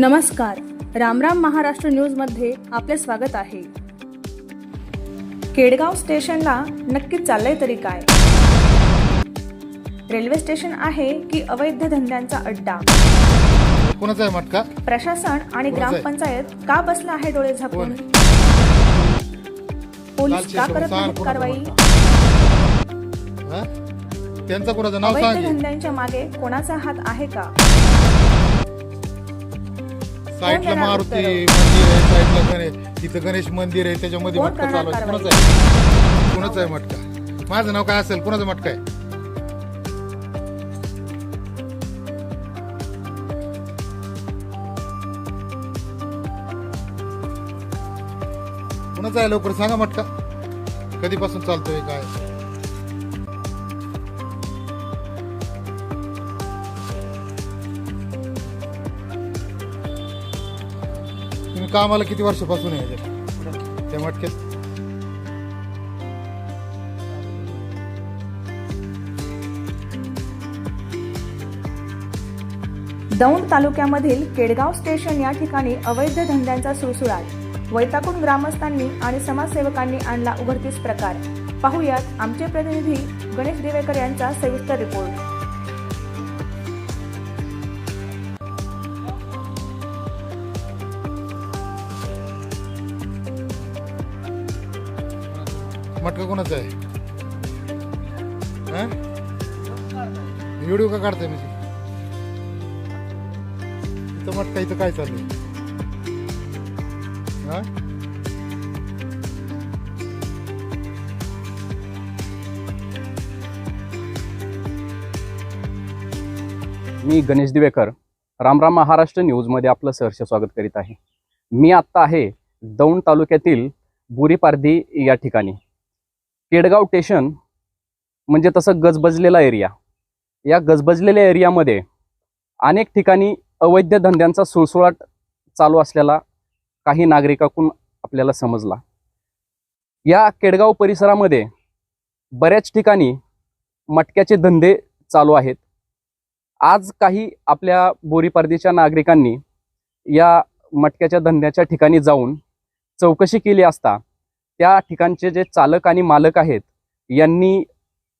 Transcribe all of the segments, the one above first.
नमस्कार. रामराम महाराष्ट्र न्यूजमध्ये आपले स्वागत आहे. केडगाव स्टेशनला नक्की चाललंय तरी काय? रेल्वे स्टेशन आहे की अवैध धंद्यांचा अड्डा? कोणाचा आहे मटका? प्रशासन आणि? ग्रामपंचायत का बसला आहे डोळे झाकून? पोलीस का करत नाहीत सांग कारवाई? हा? त्यांचं कोणाचं नाव अवैध सांग धंद्यांच्या मागे कोणाचा हात आहे का? साईडला मारुती? मंदिर आहे साईडला गणेश तिथं गणेश मंदिर आहे त्याच्यामध्ये कोण मटका चालू करणार आहे कोणाचं आहे? कोणाचं आहे मटका? माझं नाव काय असेल? कोणाचं मटका आहे? कोणाचा आहे लवकर? सांगा मटका. कधीपासून चालतोय काय? कामाला किती वर्षापासून आहे याच्यात? त्या मटक्यात दौंड तालुक्यामधील केडगाव स्टेशन या ठिकाणी अवैध धंद्यांचा सुळसुळाट वैताकून ग्रामस्थांनी आणि समाजसेवकांनी आणला उघडकीस प्रकार. पाहुयात आमचे प्रतिनिधी गणेश देवेकर यांचा सविस्तर रिपोर्ट. मटका कोणाचा आहे? व्हिडिओ का काढताय म्हणजे? इथं मटका इथं काय चालू हा? मी गणेश दिवेकर रामराम महाराष्ट्र न्यूजमध्ये आपलं सहर्ष स्वागत करीत आहे. मी आत्ता आहे दौंड तालुक्यातील बुरीपारधी या ठिकाणी. केडगाव स्टेशन म्हणजे तसं गजबजलेला एरिया. या गजबजलेल्या एरियामध्ये अनेक ठिकाणी अवैध धंद्यांचा सुळसुळाट चालू असलेला काही नागरिकाकडून आपल्याला समजला. या केडगाव परिसरामध्ये बऱ्याच ठिकाणी मटक्याचे धंदे चालू आहेत. आज काही आपल्या बोरीपर्दीच्या नागरिकांनी या मटक्याच्या धंद्याच्या ठिकाणी जाऊन चौकशी केली असता त्या ठिकाणचे जे चालक आणि मालक आहेत यांनी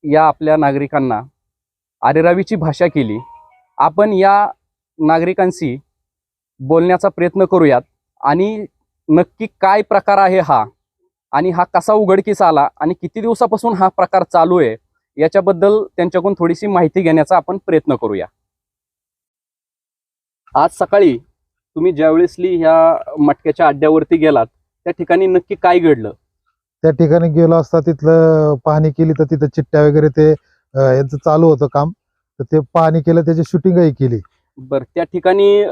या आपल्या नागरिकांना आरेरावीची भाषा केली. आपण या नागरिकांशी बोलण्याचा प्रयत्न करूयात आणि नक्की काय प्रकार आहे हा आणि हा कसा उघडकीस आला आणि किती दिवसापासून हा प्रकार चालू आहे याच्याबद्दल त्यांच्याकडून थोडीशी माहिती घेण्याचा आपण प्रयत्न करूया. आज सकाळी तुम्ही ज्यावेळेसली ह्या मटक्याच्या अड्ड्यावरती गेलात त्या ठिकाणी नक्की काय घडलं? त्या ठिकाणी गेलो असता तिथलं पाहणी केली तर तिथं चिट्ट्या वगैरे ते यांचं चालू होतं काम. तर ते पाहणी केलं त्याची शूटिंगही केली. बर त्या ठिकाणी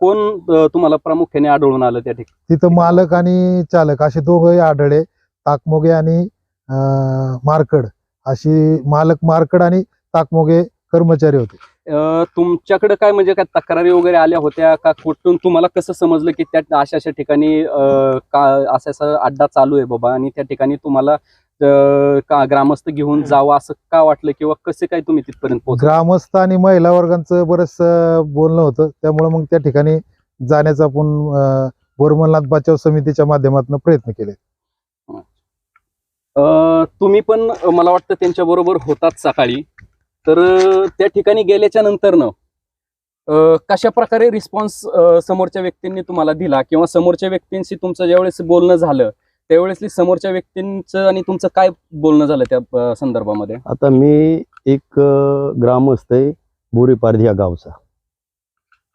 कोण तुम्हाला प्रामुख्याने आढळून आलं त्या ठिकाणी? तिथं मालक आणि चालक असे दोघंही आढळले. ताकमोगे आणि मारकड. अशी मालक मारकड आणि ताकमोगे कर्मचारी होते. तुमच्याकडे काय म्हणजे काय तक्रारी वगैरे आल्या होत्या का कुठून? तुम्हाला कसं समजलं की त्या अशा अशा ठिकाणी का असा असा अड्डा चालू आहे बाबा आणि त्या ठिकाणी तुम्हाला का ग्रामस्थ घेऊन जावं असं का वाटलं किंवा कसे काय तुम्ही तिथपर्यंत ग्रामस्थ आणि महिला वर्गांचं बरंच बोलणं होतं. त्यामुळे मग त्या ठिकाणी जाण्याचा आपण बोरमलनाथ बचाव समितीच्या माध्यमातून प्रयत्न केले. तुम्ही पण मला वाटतं त्यांच्या बरोबर होतात सकाळी. तर त्या ठिकाणी गेल्याच्या नंतरनं ना कशा प्रकारे रिस्पॉन्स समोरच्या व्यक्तींनी तुम्हाला दिला? किंवा समोरच्या व्यक्तींशी तुमचं ज्यावेळेस बोलणं झालं त्यावेळेस समोरच्या व्यक्तींचं आणि तुमचं काय बोलणं झालं त्या संदर्भामध्ये? आता मी एक ग्रामस्थ आहे बोरीपारधी या गावचा.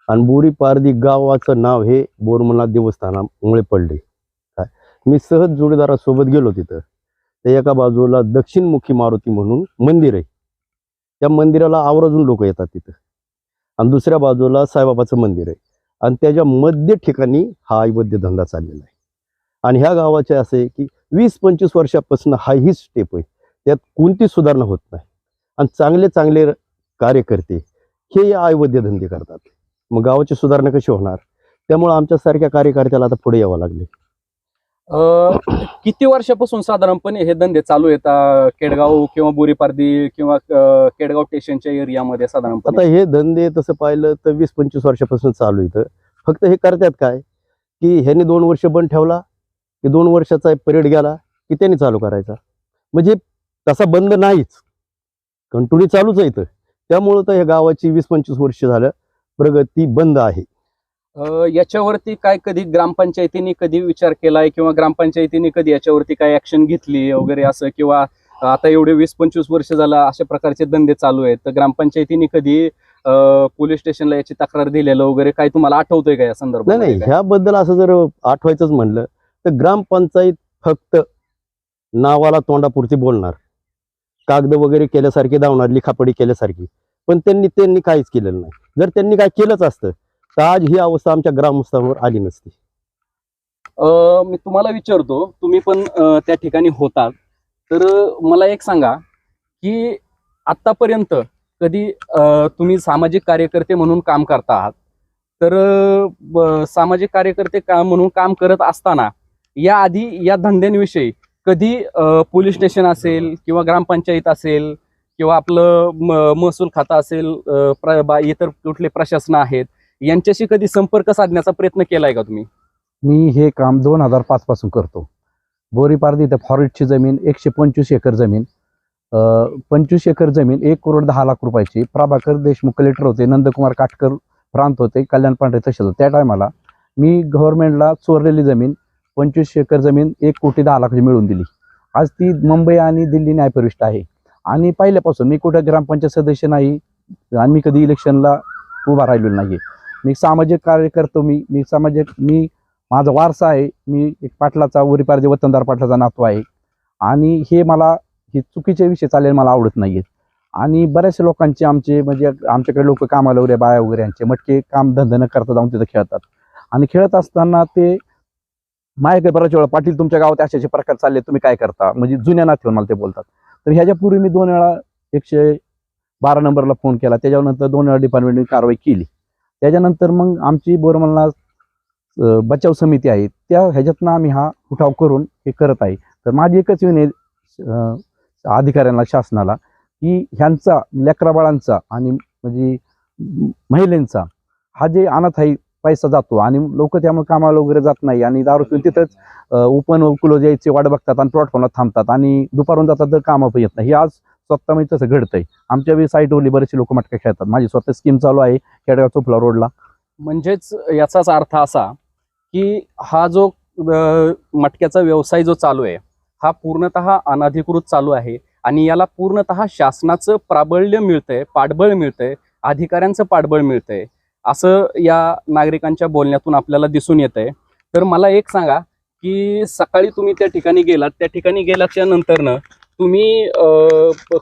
आणि बोरीपारधी गावाचं नाव हे बोरमला देवस्थानामुळे पडले. काय? मी सहज जोडीदारासोबत गेलो तिथं. तर एका बाजूला दक्षिणमुखी मारुती म्हणून मंदिर आहे. त्या मंदिराला आवर्जून लोक येतात तिथं. आणि दुसऱ्या बाजूला साईबाबाचं मंदिर आहे. आणि त्याच्या मध्य ठिकाणी हा अवैध धंदा चाललेला आहे. आणि ह्या गावाचे असे आहे की वीस पंचवीस वर्षापासून हा ही स्टेप आहे. त्यात कोणती सुधारणा होत नाही. आणि चांगले चांगले कार्यकर्ते हे या अवैध धंदे करतात. मग गावाची सुधारणा कशी होणार? त्यामुळे आमच्यासारख्या कार्यकर्त्याला आता पुढे यावं लागले. किती वर्षापासून साधारणपणे हे धंदे चालू आहेत? केडगाव किंवा बोरीपारदी किंवा केडगाव स्टेशनच्या एरियामध्ये आता हे धंदे तसं पाहिलं तर वीस पंचवीस वर्षापासून चालू इथं फक्त हे करतात काय? की ह्यांनी दोन वर्ष बंद ठेवला की दोन वर्षाचा पिरियड गेला की त्यांनी चालू करायचा. म्हणजे तसा बंद नाहीच. कंटिन्यू चालूच आहे इथं. त्यामुळं तर ह्या गावाची वीस पंचवीस वर्ष झालं प्रगती बंद आहे. याच्यावरती काय कधी ग्रामपंचायतीने कधी विचार केलाय किंवा ग्रामपंचायतीने कधी याच्यावरती काय ऍक्शन घेतली वगैरे असं किंवा आता एवढे वीस पंचवीस वर्ष झालं अशा प्रकारचे धंदे चालू आहेत. तर ग्रामपंचायतीने कधी पोलीस स्टेशनला याची तक्रार दिलेलं वगैरे काय तुम्हाला आठवतंय का या संदर्भात? नाही ह्याबद्दल असं जर आठवायचंच म्हणलं तर ग्रामपंचायत फक्त नावाला तोंडापुरती बोलणार. कागद वगैरे केल्यासारखी धावणार लिखापडी केल्यासारखी. पण त्यांनी त्यांनी काहीच केलेलं नाही. जर त्यांनी काय केलंच असतं तर आज ही अवस्था आमच्या ग्रामस्थांवर आली नसती. अ, मी तुम्हाला विचारतो तुम्ही पण अ, त्या ठिकाणी होतात. तर अ, मला एक सांगा की आतापर्यंत कधी अ, तुम्ही सामाजिक कार्यकर्ते म्हणून काम करता आहात? तर अ, ब- सामाजिक कार्यकर्ते काम म्हणून काम करत असताना या आधी या धंद्यांविषयी कधी अ, पोलीस स्टेशन असेल किंवा ग्रामपंचायत असेल किंवा आपलं म- महसूल खातं असेल अ, प्र- बा- इतर कुठले प्रशासन आहेत यांच्याशी कधी संपर्क साधण्याचा प्रयत्न केलाय का तुम्ही? मी हे काम दोन हजार पाच पासून करतो. बोरीपारदी इथं फॉरेस्टची जमीन एकशे पंचवीस एकर जमीन. पंचवीस एकर जमीन एक करोड दहा लाख रुपयाची. प्रभाकर देशमुख कलेक्टर होते नंदकुमार काटकर प्रांत होते कल्याण पांढरे तसेच होते. त्या टायमाला मी गव्हर्नमेंटला चोरलेली जमीन पंचवीस एकर जमीन एक कोटी दहा लाखाची मिळवून दिली. आज ती मुंबई आणि दिल्ली न्यायप्रविष्ट आहे. आणि पहिल्यापासून मी कुठं ग्रामपंचायत सदस्य नाही आणि मी कधी इलेक्शनला उभा राहिलेलो नाही मी सामाजिक कार्य करतो मी मी सामाजिक मी माझा वारसा आहे मी एक पाटलाचा उरीपारजे वतनदार पाटलाचा नातू आहे. आणि हे मला हे चुकीचे विषय चालेल मला आवडत नाही आहेत आणि बऱ्याचशा लोकांचे आमचे म्हणजे आमच्याकडे लोक कामाला वगैरे बाया वगैरे यांचे मटके काम धंदा न करता जाऊन तिथं खेळतात. आणि खेळत असताना ते माझ्याकडे बऱ्याच वेळा पाटील तुमच्या गावात असे असे प्रकार चालले तुम्ही काय करता? म्हणजे जुन्या नाथीवर मला ते बोलतात. तर ह्याच्यापूर्वी मी दोन वेळा एकशे बारा नंबरला फोन केला. त्याच्यानंतर दोन वेळा डिपार्टमेंटने कारवाई केली. त्याच्यानंतर मग आमची बोरमलना बचाव समिती आहे त्या ह्याच्यातनं आम्ही हा उठाव करून हे करत आहे. तर माझी एकच विनंती अधिकाऱ्यांना शासनाला की ह्यांचा लेकरा बाळांचा आणि म्हणजे महिलेंचा महिलांचा हा जे अनाथ आहे पैसा जातो आणि लोक त्यामुळे कामाला वगैरे जात नाही आणि दारू पिऊन तिथंच ओपन क्लोज यायचे वाट बघतात आणि प्लॉटफॉर्मला थांबतात आणि दुपारून जातात तर कामं पण येत नाही. हे आज स्वतः म्हणजे तसं घडतंय. आमच्या वेळी साईटवरली बरेचसे लोक मटका खेळतात. माझी स्वतः स्कीम चालू आहे खेडगाव चोपला रोडला म्हणजेच याचाच अर्थ असा की हा जो मटक्याचा व्यवसाय जो चालू आहे हा पूर्णतः अनाधिकृत चालू आहे आणि याला पूर्णतः शासनाचं प्राबल्य मिळतंय पाठबळ मिळतंय अधिकाऱ्यांचं पाठबळ मिळतंय असं या नागरिकांच्या बोलण्यातून आपल्याला दिसून येतंय. तर मला एक सांगा की सकाळी तुम्ही त्या ठिकाणी गेलात त्या ठिकाणी गेल्याच्या नंतरनं तुम्ही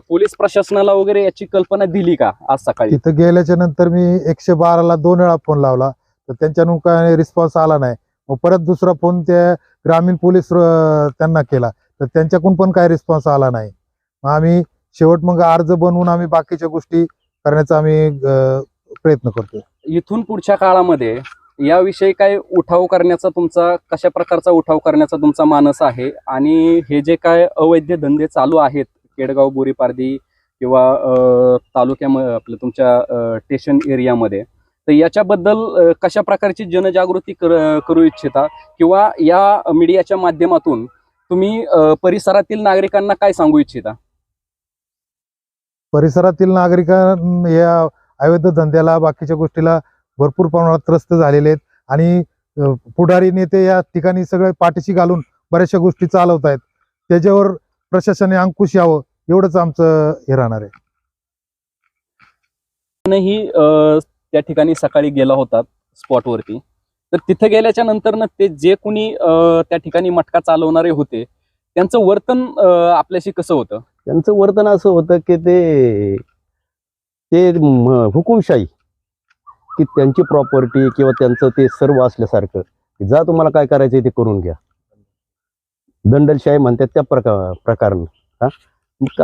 पोलीस प्रशासनाला वगैरे याची कल्पना दिली का आज सकाळी? तिथं गेल्याच्यानंतर मी एकशे बाराला दोन वेळा फोन लावला. तर त्यांच्याकडून काय रिस्पॉन्स आला नाही. मग परत दुसरा फोन त्या ग्रामीण पोलीस त्यांना केला. तर त्यांच्याकडून पण काय रिस्पॉन्स आला नाही. मग आम्ही शेवट मग अर्ज बनवून आम्ही बाकीच्या गोष्टी करण्याचा आम्ही प्रयत्न करतो इथून पुढच्या काळामध्ये याविषयी काय उठाव करण्याचा तुमचा कशा प्रकारचा उठाव करण्याचा तुमचा मानस आहे? आणि हे जे काय अवैध धंदे चालू आहेत केडगाव बोरीपारदी किंवा तालुक्यामध्ये आपलं तुमच्या स्टेशन एरियामध्ये तर याच्याबद्दल कशा प्रकारची जनजागृती कर करू इच्छिता? किंवा या मीडियाच्या माध्यमातून तुम्ही परिसरातील नागरिकांना काय सांगू इच्छिता? परिसरातील नागरिकां या अवैध धंद्याला बाकीच्या गोष्टीला भरपूर प्रमाणात त्रस्त झालेले आहेत. आणि पुढारी नेते या ठिकाणी सगळे पाठीशी घालून बऱ्याचशा गोष्टी चालवत आहेत त्याच्यावर प्रशासनाने अंकुश यावं एवढंच आमचं हे राहणार आहे. ही त्या ठिकाणी सकाळी गेला होता स्पॉटवरती. तर तिथे गेल्याच्यानंतर ना ते जे कुणी त्या ठिकाणी मटका चालवणारे होते त्यांचं वर्तन आपल्याशी कसं होतं? त्यांचं वर्तन असं होतं की ते हुकुमशाही. की त्यांची प्रॉपर्टी किंवा त्यांचं ते सर्व असल्यासारखं. जा तुम्हाला काय करायचं ते करून घ्या. दंडलशाही म्हणतात त्या प्रकार प्रकारनं. हा?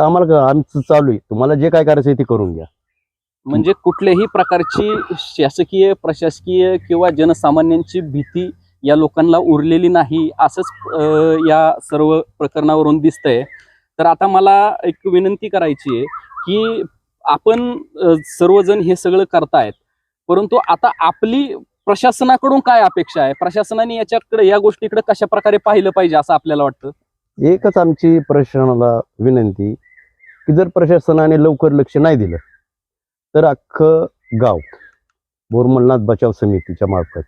आम्हाला आमचं चालू आहे. तुम्हाला जे काय करायचं ते करून घ्या. म्हणजे कुठल्याही प्रकारची शासकीय प्रशासकीय किंवा जनसामान्यांची भीती या लोकांना उरलेली नाही असंच या सर्व प्रकरणावरून दिसतंय. तर आता मला एक विनंती करायची आहे की आपण सर्वजण हे सगळं करतायत. परंतु आता आपली प्रशासनाकडून काय अपेक्षा आहे? प्रशासनाने याच्याकडे या गोष्टीकडे कशा प्रकारे पाहिलं पाहिजे असं आपल्याला वाटतं? एकच आमची प्रशासनाला विनंती की जर प्रशासनाने लवकर लक्ष नाही दिलं तर अख्खं गाव बोरमलनाथ बचाव समितीच्या मार्फत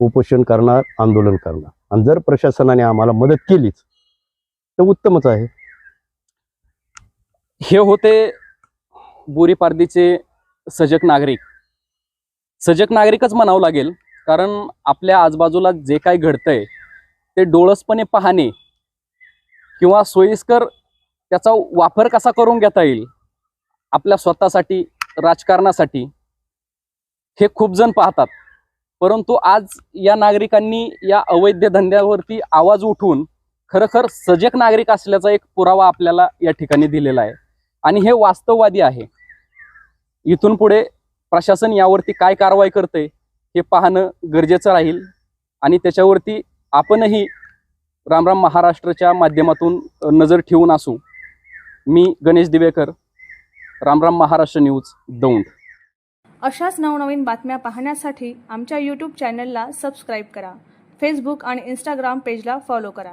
उपोषण करणार आंदोलन करणार. आणि जर प्रशासनाने आम्हाला मदत केलीच तर उत्तमच आहे. हे होते बोरी पारदीचे सजग नागरिक. सजग नागरिकच म्हणावं लागेल कारण आपल्या आजूबाजूला जे काय घडतंय ते डोळसपणे पाहणे किंवा सोयीस्कर त्याचा वापर कसा करून घेता येईल आपल्या स्वतःसाठी राजकारणासाठी हे खूप जण पाहतात. परंतु आज या नागरिकांनी या अवैध धंद्यावरती आवाज उठवून खरोखर सजग नागरिक असल्याचा एक पुरावा आपल्याला या ठिकाणी दिलेला आहे. आणि हे वास्तववादी आहे. इथून पुढे प्रशासन यावरती काय कारवाई करते हे पाहणं गरजेचं राहील. आणि त्याच्यावरती आपणही रामराम महाराष्ट्राच्या माध्यमातून नजर ठेवून असू. मी गणेश दिवेकर रामराम महाराष्ट्र न्यूज दौंड. अशाच नवनवीन बातम्या पाहण्यासाठी आमच्या यूट्यूब चॅनलला सबस्क्राईब करा. फेसबुक आणि इंस्टाग्राम पेजला फॉलो करा.